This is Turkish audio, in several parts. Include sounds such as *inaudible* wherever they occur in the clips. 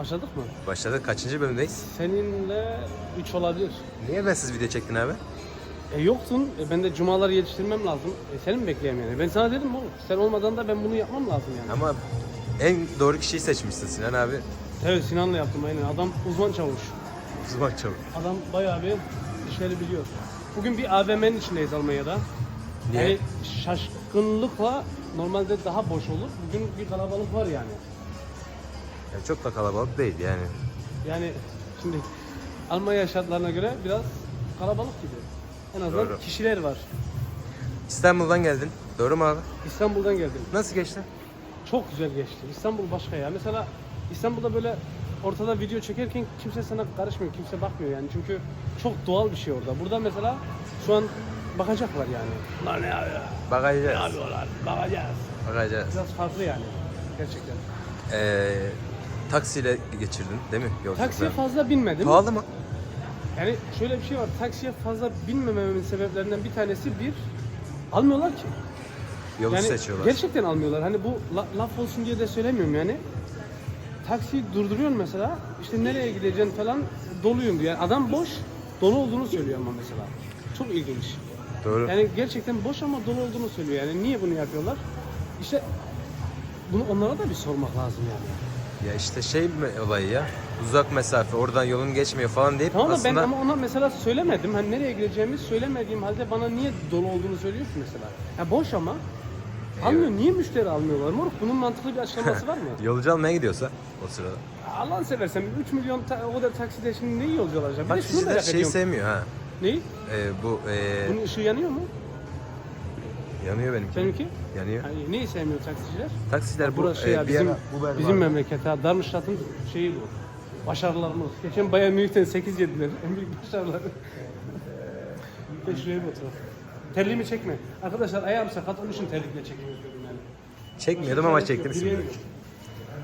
Başladık mı? Başladık. Kaçıncı bölümdeyiz? Seninle 3 olabilir. Niye ben siz video çektin abi? E yoktun. E, ben de cumaları yetiştirmem lazım. E, seni mi bekleyeyim yani? Ben sana dedim oğlum. Sen olmadan da ben bunu yapmam lazım yani. Ama en doğru kişiyi seçmişsin Sinan abi. Evet Sinan'la yaptım aynen. Adam uzman çavuş. Uzman çabuk. Adam bayağı bir işleri biliyor. Bugün bir AVM'nin içindeyiz Almanya'da. Niye? Yani şaşkınlıkla normalde daha boş olur. Bugün bir kalabalık var yani. Yani çok da kalabalık değil yani. Yani şimdi Almanya şartlarına göre biraz kalabalık gibi. En azından Doğru. kişiler var. İstanbul'dan geldin. Doğru mu abi? İstanbul'dan geldim. Nasıl geçti? Çok güzel geçti. İstanbul başka ya. Mesela İstanbul'da böyle ortada video çekerken kimse sana karışmıyor, kimse bakmıyor yani. Çünkü çok doğal bir şey orada. Burada mesela şu an bakacaklar yani. Lan ne yapıyor? Ne Bakacağız. yapıyorlar? Bakacağız. Bakacağız. Biraz farklı yani. Gerçekten. Ee, taksiyle geçirdin değil mi? Yolculukları? Taksiye fazla binmedim. Pahalı mı? Yani şöyle bir şey var. Taksiye fazla binmememin sebeplerinden bir tanesi bir almıyorlar ki. Yolu yani seçiyorlar. gerçekten almıyorlar. Hani bu la- laf olsun diye de söylemiyorum yani. Taksiyi durduruyorsun mesela. işte nereye gideceksin falan doluyum diyor. Yani adam boş, dolu olduğunu söylüyor ama mesela. Çok ilginç. Doğru. Yani gerçekten boş ama dolu olduğunu söylüyor. Yani niye bunu yapıyorlar? İşte bunu onlara da bir sormak lazım yani. Ya işte şey mi olayı ya? Uzak mesafe, oradan yolun geçmiyor falan deyip Tamam da ben aslında ama ona mesela söylemedim. Hani nereye gideceğimi söylemediğim halde bana niye dolu olduğunu söylüyorsun mesela. Ya boş ama. Almıyor. Niye müşteri almıyorlar moruk? Bunun mantıklı bir açıklaması var mı? *laughs* yolcu almaya gidiyorsa o sırada. Allah'ını seversen 3 milyon ta- o kadar takside şimdi neyi yolcu alacağım? Bir de şunu Taksiciler merak şeyi ediyorum. sevmiyor ha. Neyi? Ee, bu ee, Bunun ışığı yanıyor mu? Yanıyor benimki. Seninki? Yanıyor. Hani neyi sevmiyor taksiciler? Taksiciler bu Burası ee, ya bir bizim, ara Uber bizim vardı. memleket ha. Darmstadt'ın şeyi bu. Başarılarımız. Geçen Bayern Münih'ten 8 yediler. En büyük başarıları. Geç şuraya bir oturalım. Terliğimi çekme. Arkadaşlar ayağım sakat onun için terlikle çekmiyorum yani. Çekmiyordum ama çektim şimdi.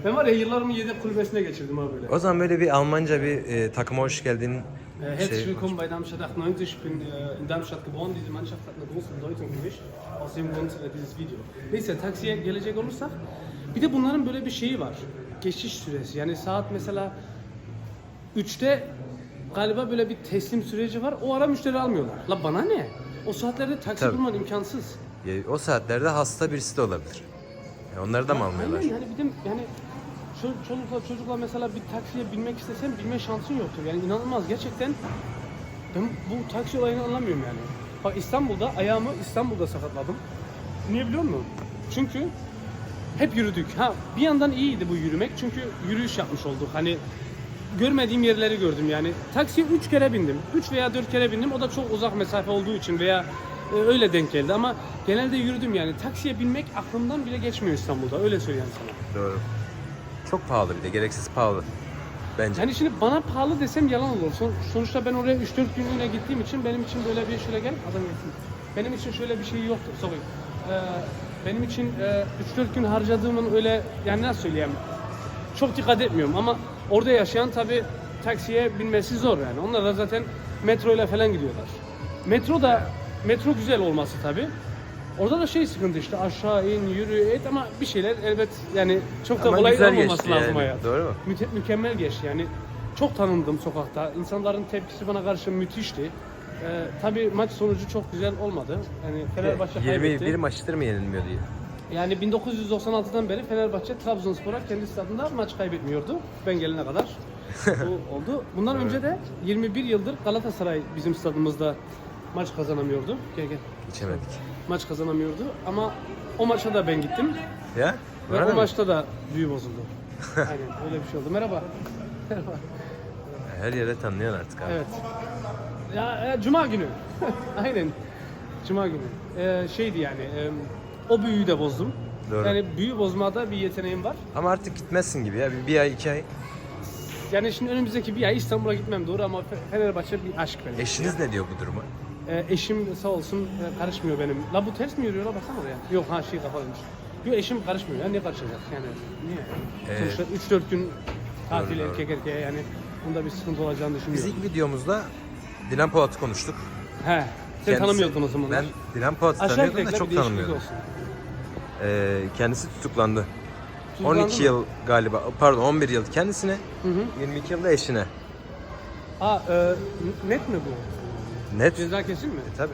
Ben var ya yıllarımı yedek kulübesine geçirdim abi böyle. O zaman böyle bir Almanca bir ee, takıma hoş geldin. Äh, Herzlich şey. willkommen bei Darmstadt 98. Ich bin äh, in Darmstadt geboren. Diese Mannschaft hat eine große Bedeutung für mich. Aus dem Grund äh, dieses Video. Neyse taksiye gelecek olursak bir de bunların böyle bir şeyi var. Geçiş süresi. Yani saat mesela 3'te galiba böyle bir teslim süreci var. O ara müşteri almıyorlar. La bana ne? O saatlerde taksi Tabii. bulman imkansız. Ya, o saatlerde hasta birisi de olabilir. Ya onları da mı almıyorlar? Aynen yani bir de yani çolukla çocukla mesela bir taksiye binmek istesen binme şansın yoktur. Yani inanılmaz gerçekten ben bu taksi olayını anlamıyorum yani. Bak İstanbul'da ayağımı İstanbul'da sakatladım. Niye biliyor musun? Çünkü hep yürüdük. Ha bir yandan iyiydi bu yürümek çünkü yürüyüş yapmış olduk. Hani görmediğim yerleri gördüm yani. Taksiye 3 kere bindim. 3 veya 4 kere bindim. O da çok uzak mesafe olduğu için veya e, öyle denk geldi ama genelde yürüdüm yani. Taksiye binmek aklımdan bile geçmiyor İstanbul'da. Öyle söyleyeyim sana. Doğru. Çok pahalı bir de gereksiz pahalı. Bence. Yani şimdi bana pahalı desem yalan olur. Son- sonuçta ben oraya 3-4 günlüğüne gittiğim için benim için böyle bir şöyle gel adam gelsin. Benim için şöyle bir şey yoktu. Sorry. Ee, benim için e, 3-4 gün harcadığımın öyle yani nasıl söyleyeyim çok dikkat etmiyorum ama orada yaşayan tabi taksiye binmesi zor yani. Onlar da zaten metro ile falan gidiyorlar. Metro da metro güzel olması tabi. Orada da şey sıkıntı işte aşağı in yürü et ama bir şeyler elbet yani çok da Ama kolay güzel olmaması geçti lazım yani. hayat. Doğru mu? Müte- mükemmel geçti yani. Çok tanındım sokakta. İnsanların tepkisi bana karşı müthişti. Ee, tabii maç sonucu çok güzel olmadı. Yani Fenerbahçe 21 kaybetti. maçtır mı yenilmiyor diye. Yani 1996'dan beri Fenerbahçe Trabzonspor'a kendi stadında maç kaybetmiyordu. Ben gelene kadar. Bu *laughs* oldu. Bundan önce de 21 yıldır Galatasaray bizim stadımızda maç kazanamıyordu. Gel gel. İçemedik. Maç kazanamıyordu ama o maça da ben gittim. Ya? Ve Öyle o mi? maçta da büyü bozuldu. *laughs* Aynen öyle bir şey oldu. Merhaba. Merhaba. Her yere tanıyorsun artık abi. Evet. Ya e, Cuma günü. *laughs* Aynen. Cuma günü. Ee, şeydi yani. e, o büyüyü de bozdum. Doğru. Yani büyü bozmada bir yeteneğim var. Ama artık gitmezsin gibi ya. Bir, bir ay iki ay. Yani şimdi önümüzdeki bir ay İstanbul'a gitmem doğru ama Fe- Fenerbahçe bir aşk benim. Eşiniz ne diyor bu duruma? Ee, eşim sağ olsun e, karışmıyor benim. La bu ters mi yürüyor la baksana oraya. Yok ha şey kapalıymış. Yok eşim karışmıyor ya niye karışacak yani niye? Evet. Sonuçta 3-4 gün tatil Doğru, erkek erkeğe yani bunda bir sıkıntı olacağını Biz düşünmüyorum. ilk videomuzda Dilan Polat'ı konuştuk. He. Sen Kendisi- tanımıyordun o zaman. Ben Dilan Polat'ı Aşağı tanıyordum da çok bir değişiklik tanımıyordum. olsun. Ee, kendisi tutuklandı. Tutuklandı 12 mı? yıl galiba. Pardon 11 yıl kendisine. Hı hı. 22 yıl da eşine. Aa, e, net mi bu? Net. Ceza kesin mi? Tabii.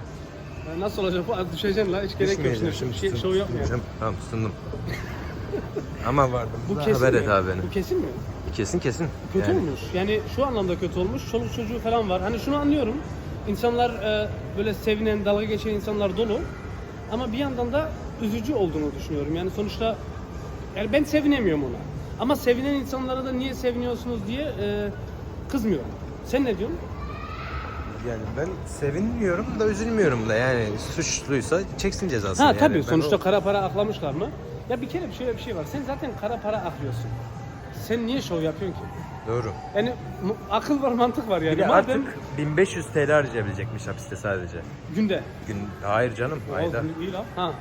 Ya Nasıl olacak bu? Düşeceksin la hiç gerek yok şimdi. Şimdi şey, şov yapmayalım. Tamam tutundum. *laughs* Ama vardı. Bu Bu kesin haber mi? et abi beni. Bu kesin mi? Kesin kesin. Kötü Yani olmuş. Yani şu anlamda kötü olmuş. Çoluk çocuğu falan var. Hani şunu anlıyorum. İnsanlar e, böyle sevinen, dalga geçen insanlar dolu. Ama bir yandan da üzücü olduğunu düşünüyorum. Yani sonuçta yani ben sevinemiyorum ona. Ama sevinen insanlara da niye seviniyorsunuz diye e, kızmıyorum. Sen ne diyorsun? Yani ben sevinmiyorum da üzülmüyorum da yani suçluysa çeksin cezasını. Ha yani. tabii Ben sonuçta o- kara para aklamışlar mı? Ya bir kere şöyle bir şey var. Sen zaten kara para aklıyorsun. Sen niye şov yapıyorsun ki? Doğru. Yani mu- akıl var, mantık var yani. Bir de Madem artık 1500 TL harcayabilecekmiş hapiste sadece. günde. Gün Hayır canım ayda. Olsun, iyi lan. Ha.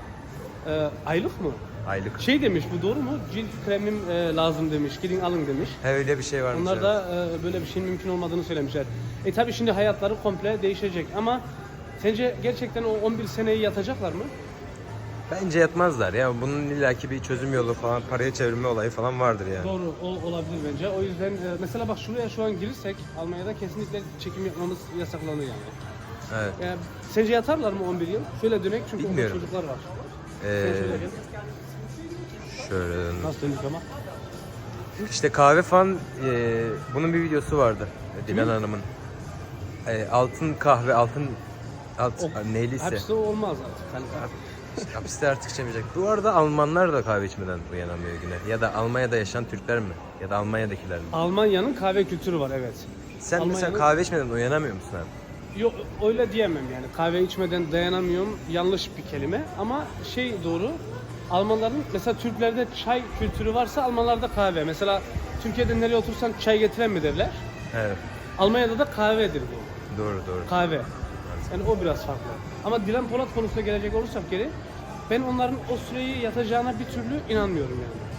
Ee, aylık mı? Aylık. Şey demiş bu doğru mu? Cilt kremim e, lazım demiş. Gidin alın demiş. He öyle bir şey varmış. Onlar da e, böyle bir şeyin mümkün olmadığını söylemişler. E tabi şimdi hayatları komple değişecek ama sence gerçekten o 11 seneyi yatacaklar mı? Bence yatmazlar ya. Bunun illaki bir çözüm yolu falan, paraya çevirme olayı falan vardır yani. Doğru o, olabilir bence. O yüzden e, mesela bak şuraya şu an girirsek Almanya'da kesinlikle çekim yapmamız yasaklanır yani. Evet. E, sence yatarlar mı 11 yıl? Şöyle dönek çünkü Bilmiyorum. çocuklar var. Ee, şöyle Nasıl ama? İşte kahve falan e, bunun bir videosu vardı Dilan Hanım'ın. E, altın kahve, altın alt O- neyliyse. Hapiste olmaz artık. Hani, İşte hapiste artık içemeyecek. Bu arada Almanlar da kahve içmeden uyanamıyor güne. Ya da Almanya'da yaşayan Türkler mi? Ya da Almanya'dakiler mi? Almanya'nın kahve kültürü var evet. Sen mesela Almanya'nın- kahve içmeden uyanamıyor musun abi? Yok öyle diyemem yani. Kahve içmeden dayanamıyorum. Yanlış bir kelime ama şey doğru. Almanların mesela Türklerde çay kültürü varsa Almanlarda kahve. Mesela Türkiye'de nereye otursan çay getiren mi derler? Evet. Almanya'da da kahvedir bu. Doğru doğru. Kahve. Yani o biraz farklı. Ama Dilan Polat konusuna gelecek olursak geri ben onların o süreyi yatacağına bir türlü inanmıyorum yani.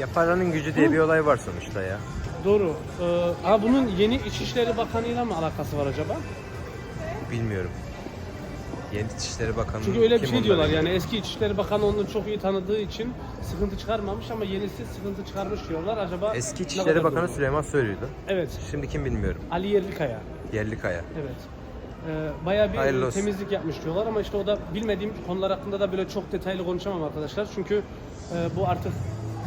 Ya paranın gücü diye bir olay var sonuçta ya. Doğru. Ee, ama bunun yeni İçişleri Bakanı'yla mı alakası var acaba? Bilmiyorum. Yeni İçişleri Bakanı Çünkü öyle bir kim şey diyorlar bilmiyorum. yani eski İçişleri Bakanı onu çok iyi tanıdığı için sıkıntı çıkarmamış ama yenisi sıkıntı çıkarmış diyorlar. Acaba Eski ne İçişleri kadar Bakanı doğru? Süleyman Soylu'ydu. Evet. Şimdi kim bilmiyorum. Ali Yerlikaya. Yerlikaya. Evet. Ee, bayağı bir Hayırlı olsun. temizlik yapmış diyorlar ama işte o da bilmediğim konular hakkında da böyle çok detaylı konuşamam arkadaşlar. Çünkü e, bu artık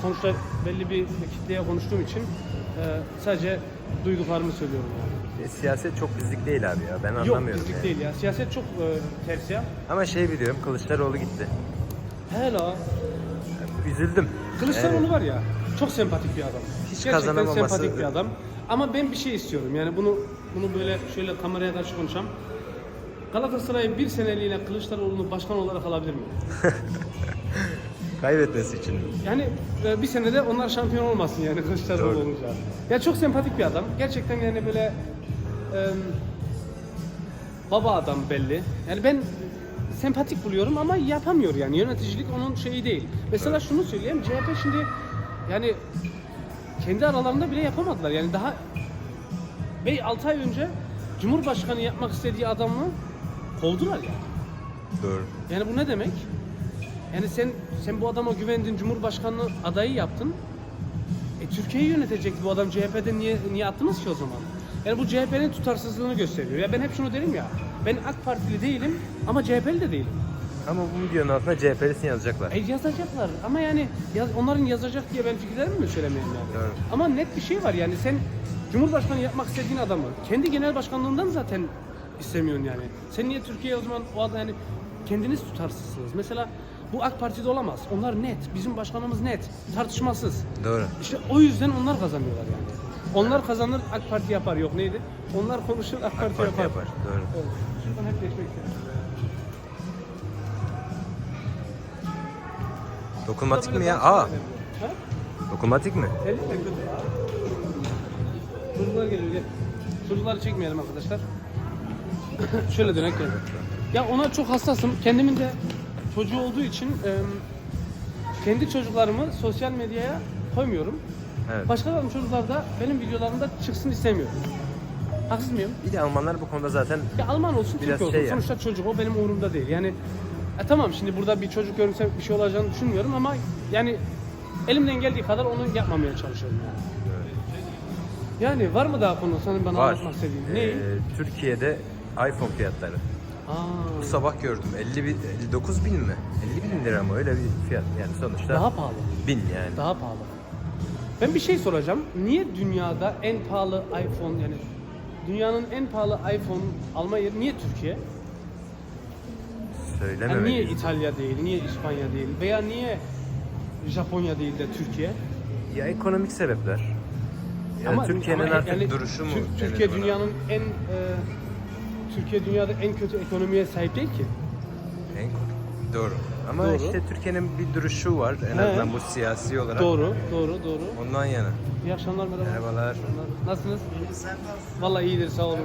sonuçta belli bir kitleye konuştuğum için sadece duyduklarımı söylüyorum yani. E, siyaset çok bizlik değil abi ya. Ben Yok anlamıyorum bizlik yani. değil ya. Siyaset çok e, ters ya. Ama şey biliyorum Kılıçdaroğlu gitti. Hello. Üzüldüm. Kılıçdaroğlu Evet. var ya çok sempatik bir adam. Hiç kazanamaması- sempatik bir adam. Ama ben bir şey istiyorum yani bunu bunu böyle şöyle kameraya karşı konuşacağım. Galatasaray bir seneliğine Kılıçdaroğlu'nu başkan olarak alabilir mi? *laughs* Kaybetmesi için. Yani e, bir senede onlar şampiyon olmasın yani *laughs* Kılıçdaroğlu Doğru. olunca. Ya çok sempatik bir adam. Gerçekten yani böyle e, baba adam belli. Yani ben sempatik buluyorum ama yapamıyor yani. Yöneticilik onun şeyi değil. Mesela şunu söyleyeyim. CHP şimdi yani kendi aralarında bile yapamadılar. Yani daha Bey 6 ay önce Cumhurbaşkanı yapmak istediği adamı kovdular yani. Doğru. Yani bu ne demek? Yani sen sen bu adama güvendin, Cumhurbaşkanlığı adayı yaptın. E Türkiye'yi yönetecekti bu adam CHP'de niye niye attınız ki o zaman? Yani bu CHP'nin tutarsızlığını gösteriyor. Ya ben hep şunu derim ya. Ben AK Partili değilim ama CHP'li de değilim. Ama bu videonun altına CHP'lisin yazacaklar. E yazacaklar ama yani yaz- onların yazacak diye ben fikirlerimi mi söylemeyeyim yani? Evet. Ama net bir şey var yani sen Cumhurbaşkanı yapmak istediğin adamı kendi genel başkanlığından zaten istemiyorsun yani. Sen niye Türkiye'ye o zaman o adam yani kendiniz tutarsızsınız. Mesela bu AK Parti'de olamaz. Onlar net. Bizim başkanımız net. Tartışmasız. Doğru. İşte o yüzden onlar kazanıyorlar yani. Onlar kazanır AK Parti yapar. Yok neydi? Onlar konuşur AK Parti, Parti yapar. yapar. Doğru. Evet. Şuradan hep geçmek istiyorum. Dokunmatik mi ya? Aa, dokunmatik mi? Telli mi? Çocuklar geliyor gel. Çocukları çekmeyelim arkadaşlar. *coughs* Şöyle dönek gel. Ya ona çok hassasım. Kendimin de çocuğu olduğu için e, kendi çocuklarımı sosyal medyaya koymuyorum. Evet. Başkalarının çocuklar da benim videolarımda çıksın istemiyorum. Haksız mıyım? Bir de Almanlar bu konuda zaten Ya Alman olsun, Biraz Türk olsun. şey ya. Sonuçta çocuk o benim umurumda değil. Yani e, tamam şimdi burada bir çocuk görünsem bir şey olacağını düşünmüyorum ama yani Elimden geldiği kadar onu yapmamaya çalışıyorum yani. Yani var mı daha konu senin bana Var. anlatmak istediğin? Ee, Ne? Türkiye'de iPhone fiyatları. Aa, Bu sabah gördüm 50 bin, 59 bin mi? 50 bin lira mı öyle bir fiyat yani sonuçta daha pahalı. bin yani. Daha pahalı. Ben bir şey soracağım. Niye dünyada en pahalı iPhone yani dünyanın en pahalı iPhone alma yeri niye Türkiye? Yani niye İtalya değil, niye İspanya değil veya niye Japonya değil de Türkiye? Ya ekonomik sebepler. Yani Türkiye'nin ama artık yani duruşu mu? Tür- denir Türkiye buna? dünyanın en e, Türkiye dünyada en kötü ekonomiye sahip değil ki. En- Doğru. Ama Doğru. işte Türkiye'nin bir duruşu var en He. azından bu siyasi olarak. Doğru, doğru, doğru. Ondan yana. İyi akşamlar merhaba. Merhabalar. Nasılsınız? Vallahi iyidir sağ olun.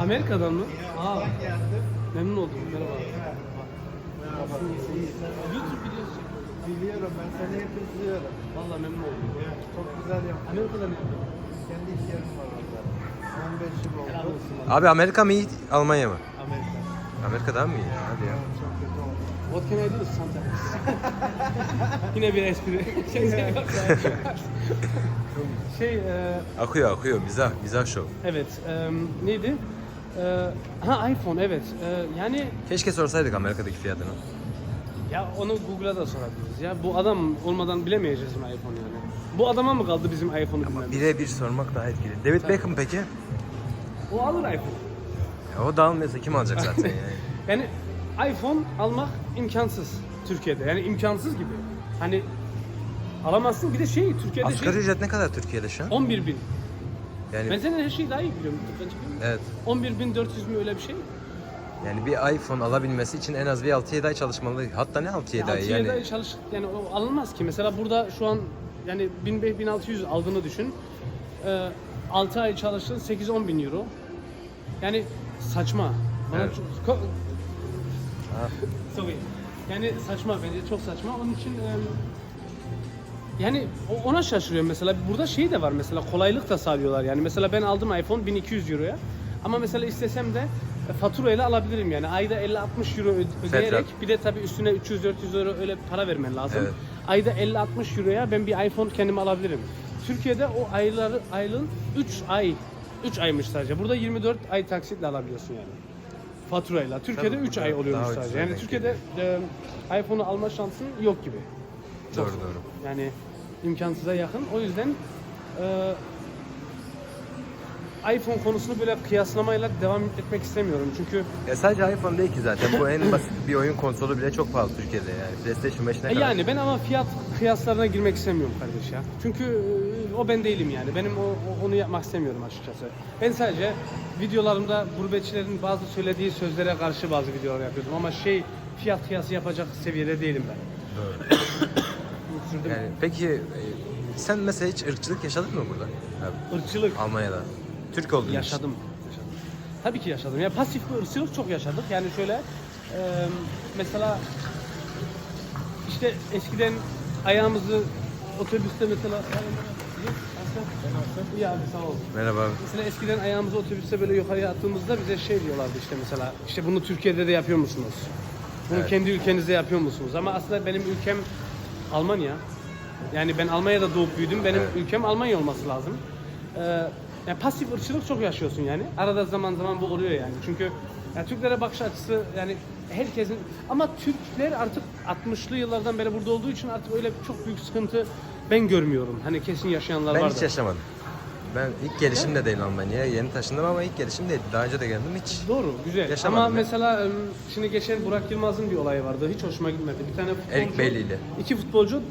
Amerika'dan mı? Aa. Memnun oldum. Merhaba. YouTube videosu. Biliyorum ben seni hep izliyorum. Vallahi memnun oldum. Çok güzel yaptın. Amerika'da mı? Kendi iş yerim var orada. 15 yıl Helal oldu. Abi Amerika mı iyi, Almanya mı? Amerika. Amerika'dan mı iyi? Hadi ya. Çok kötü oldu. What can I do sometimes? *laughs* Yine bir espri. *laughs* şey, şey, şey e, Akıyor akıyor. Mizah, mizah show. evet, e, neydi? E, ha iPhone evet. E, yani Keşke sorsaydık Amerika'daki fiyatını. Ya onu Google'a da sorabiliriz ya. Bu adam olmadan bilemeyeceğiz mi iPhone yani? Bu adama mı kaldı bizim iPhone'u bilmemiz? Birebir sormak daha etkili. David Beckham peki? O alır iPhone. Ya o da almıyorsa kim alacak zaten yani? *laughs* Yani iPhone almak imkansız Türkiye'de. Yani imkansız gibi. Hani alamazsın. Bir de şey Türkiye'de Asgari şey ücret ne kadar Türkiye'de şu an? 11 bin. Yani Ben senin her şeyi daha iyi biliyorum. Evet. 11 bin 400 mü öyle bir şey? Yani bir iPhone alabilmesi için en az bir 6-7 ay çalışmalı. Hatta ne 6-7 ay 6 yani. yani... çalış yani o alınmaz ki. Mesela burada şu an yani 1500 1600 aldığını düşün. Ee, 6 ay çalıştın 8-10 bin euro. Yani saçma. Bana Evet. çok, ko-. *laughs* Sorry. Yani saçma bence çok saçma. Onun için yani o- ona şaşırıyorum mesela. Burada şey de var mesela kolaylık da sağlıyorlar yani. Mesela ben aldım iPhone 1200 euroya. Ama mesela istesem de e, faturayla alabilirim yani. Ayda 50-60 euro ö- ödeyerek bir de tabii üstüne 300-400 euro öyle para vermen lazım. Evet. Ayda 50-60 euroya ben bir iPhone kendime alabilirim. Türkiye'de o ayları aylığın 3 ay 3 aymış sadece. Burada 24 ay taksitle alabiliyorsun yani. Faturayla. Türkiye'de Tabii 3 burada ay oluyormuş daha sadece. ucuza Yani denk Türkiye'de e, iPhone'u alma şansın yok gibi. Doğru doğru. Yani imkansıza yakın. O yüzden e, iPhone konusunu böyle kıyaslamayla devam etmek istemiyorum. Çünkü Ya sadece iPhone değil ki zaten. Bu en basit bir oyun konsolu bile çok pahalı Türkiye'de yani. PlayStation 5 ne e, kadar? yani ben ama fiyat kıyaslarına girmek istemiyorum kardeş ya. Çünkü e, o ben değilim yani. Benim o, onu yapmak istemiyorum açıkçası. Ben sadece videolarımda gurbetçilerin bazı söylediği sözlere karşı bazı videolar yapıyordum ama şey fiyat kıyası yapacak seviyede değilim ben. Doğru. Yani peki e, sen mesela hiç ırkçılık yaşadın mı burada? Abi, Irkçılık Almanya'da. Türk olduğun için. yaşadım. yaşadım. Tabii ki yaşadım. Ya pasif bir ırkçılık çok yaşadık. Yani şöyle e, mesela işte eskiden ayağımızı otobüste mesela İyi abi sağ ol. Merhaba abi. Mesela eskiden ayağımızı otobüste böyle yukarıya attığımızda bize şey diyorlardı işte mesela işte bunu Türkiye'de de yapıyor musunuz? Bunu Evet. kendi ülkenizde yapıyor musunuz? Ama aslında benim ülkem Almanya. Yani ben Almanya'da doğup büyüdüm. Benim Evet. ülkem Almanya olması lazım. Ee, yani pasif ırkçılık çok yaşıyorsun yani. Arada zaman zaman bu oluyor yani. Çünkü yani Türklere bakış açısı yani herkesin ama Türkler artık 60'lı yıllardan beri burada olduğu için artık öyle çok büyük sıkıntı ben görmüyorum. Hani kesin yaşayanlar Ben var hiç yaşamadım. Ben ilk gelişim de değil Almanya'ya. Yeni taşındım ama ilk gelişim değil. Daha önce de geldim hiç. Doğru, güzel. Yaşamadım Ama ya. mesela ım, şimdi geçen Burak Yılmaz'ın bir olayı vardı. Hiç hoşuma gitmedi. Bir tane futbolcu... Erik Bailey ile. İki futbolcu...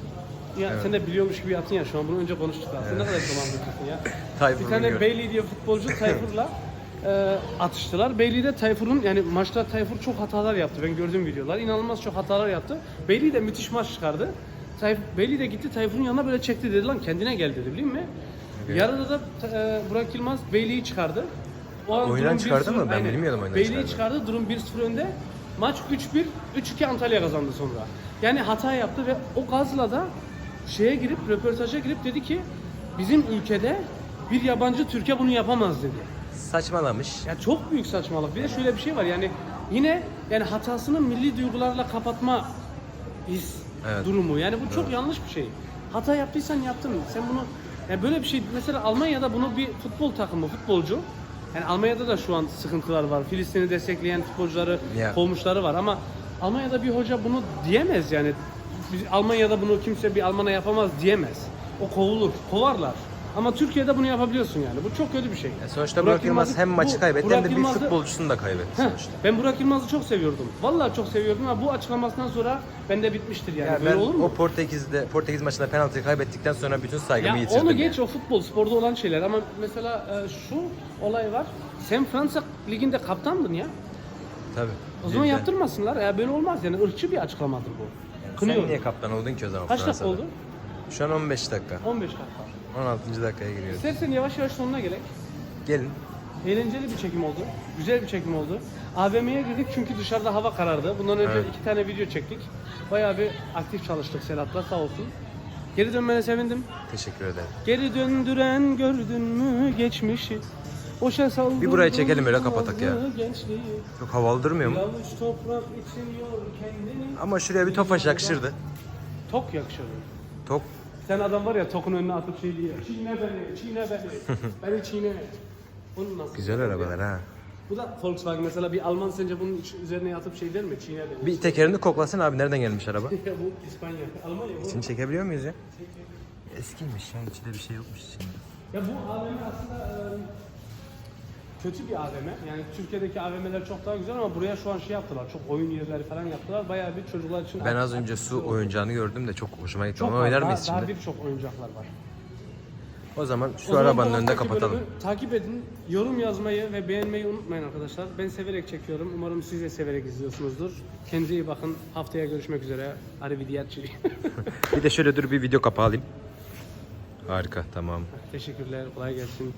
Ya Evet. sen de biliyormuş gibi yaptın ya şu an. Bunu önce konuştuk aslında. Ne kadar zaman biliyorsun ya. *laughs* Tayfur bir tane. Bailey diye futbolcu Tayfur'la *laughs* e, atıştılar. Bailey de Tayfur'un yani maçta Tayfur çok hatalar yaptı. Ben gördüğüm videolar. İnanılmaz çok hatalar yaptı. Bailey de müthiş maç çıkardı. Tayfur, Bailey de gitti Tayfur'un yanına böyle çekti dedi lan kendine gel dedi biliyor musun? Yarıda da e, Burak Yılmaz Bailey'i çıkardı. O an Oyundan çıkardı 1-0 mı? Ben aynen. bilmiyordum oyundan Bailey'i çıkardığını. çıkardı. Durum 1-0 önde. Maç 3-1, 3-2 Antalya kazandı sonra. Yani hata yaptı ve o gazla da şeye girip, röportaja girip dedi ki bizim ülkede bir yabancı Türkiye bunu yapamaz dedi. Saçmalamış. Ya çok büyük saçmalık. Bir de şöyle bir şey var yani yine yani hatasını milli duygularla kapatma his Evet. durumu. Yani bu çok yanlış bir şey. Hata yaptıysan yaptın. Sen bunu yani böyle bir şey mesela Almanya'da bunu bir futbol takımı, futbolcu yani Almanya'da da şu an sıkıntılar var. Filistin'i destekleyen futbolcuları, Ya. kovmuşları var ama Almanya'da bir hoca bunu diyemez yani. Biz, Almanya'da bunu kimse bir Alman'a yapamaz diyemez. O kovulur, kovarlar. Ama Türkiye'de bunu yapabiliyorsun yani. Bu çok kötü bir şey. Yani sonuçta Burak, Yılmaz hem maçı bu- kaybetti Burak hem de bir futbolcusunu da kaybetti Heh, sonuçta. ben Burak Yılmaz'ı çok seviyordum. Vallahi çok seviyordum ama bu açıklamasından sonra bende bitmiştir yani. Yani Böyle ben olur mu? o Portekiz'de Portekiz maçında penaltıyı kaybettikten sonra bütün saygımı Ya yitirdim. onu yani. geç o futbol, sporda olan şeyler ama mesela e, şu olay var. Sen Fransa liginde kaptandın ya. Tabii. O zaman yaptırmasınlar. Ya böyle olmaz yani ırkçı bir açıklamadır bu. Sen Kınıyorum. niye kaptan oldun ki o zaman Kaç dakika Fransa'da? oldu? Şu an 15 dakika. 15 dakika. 16. dakikaya giriyoruz. İstersen yavaş yavaş sonuna gerek. Gelin. Eğlenceli bir çekim oldu. Güzel bir çekim oldu. AVM'ye girdik çünkü dışarıda hava karardı. Bundan önce Evet. iki tane video çektik. Bayağı bir aktif çalıştık Sedat'la sağ olsun. Geri dönmene sevindim. Teşekkür ederim. Geri döndüren gördün mü geçmişi. Boşa saldırdın Bir burayı çekelim öyle kapatak ya. Gençliği. Çok havalı durmuyor mu? Avuç toprak içiyor kendini. Ama şuraya bir tofaş yakışırdı. Tok yakışır. Tok. Sen adam var ya tokun önüne atıp şey diyor. Çiğne beni, çiğne beni. *laughs* beni çiğne. Bunun nasıl? Güzel arabalar ha. Bu da Volkswagen mesela bir Alman sence bunun üzerine yatıp şey der mi? Çiğne beni. Bir tekerini koklasın abi nereden gelmiş araba? *laughs* bu İspanya, Almanya bu. İçini çekebiliyor muyuz ya? Eskiymiş ya içinde bir şey yokmuş içinde. Ya bu AVM aslında e, kötü bir AVM. Yani Türkiye'deki AVM'ler çok daha güzel ama buraya şu an şey yaptılar. Çok oyun yerleri falan yaptılar. Bayağı bir çocuklar için Ben az önce su oyuncağını gördüm de çok hoşuma gitti. çok Onu var. oynar Daha- mıyız Daha şimdi? birçok oyuncaklar var. O zaman O şu zaman arabanın önünde kapatalım. bölümü Takip edin, yorum yazmayı ve beğenmeyi unutmayın arkadaşlar. Ben severek çekiyorum. Umarım siz de severek izliyorsunuzdur. Kendinize iyi bakın. Haftaya görüşmek üzere. Arrivederci. *laughs* Bir de şöyle dur bir video kapağı alayım. Harika tamam. Teşekkürler. Kolay gelsin.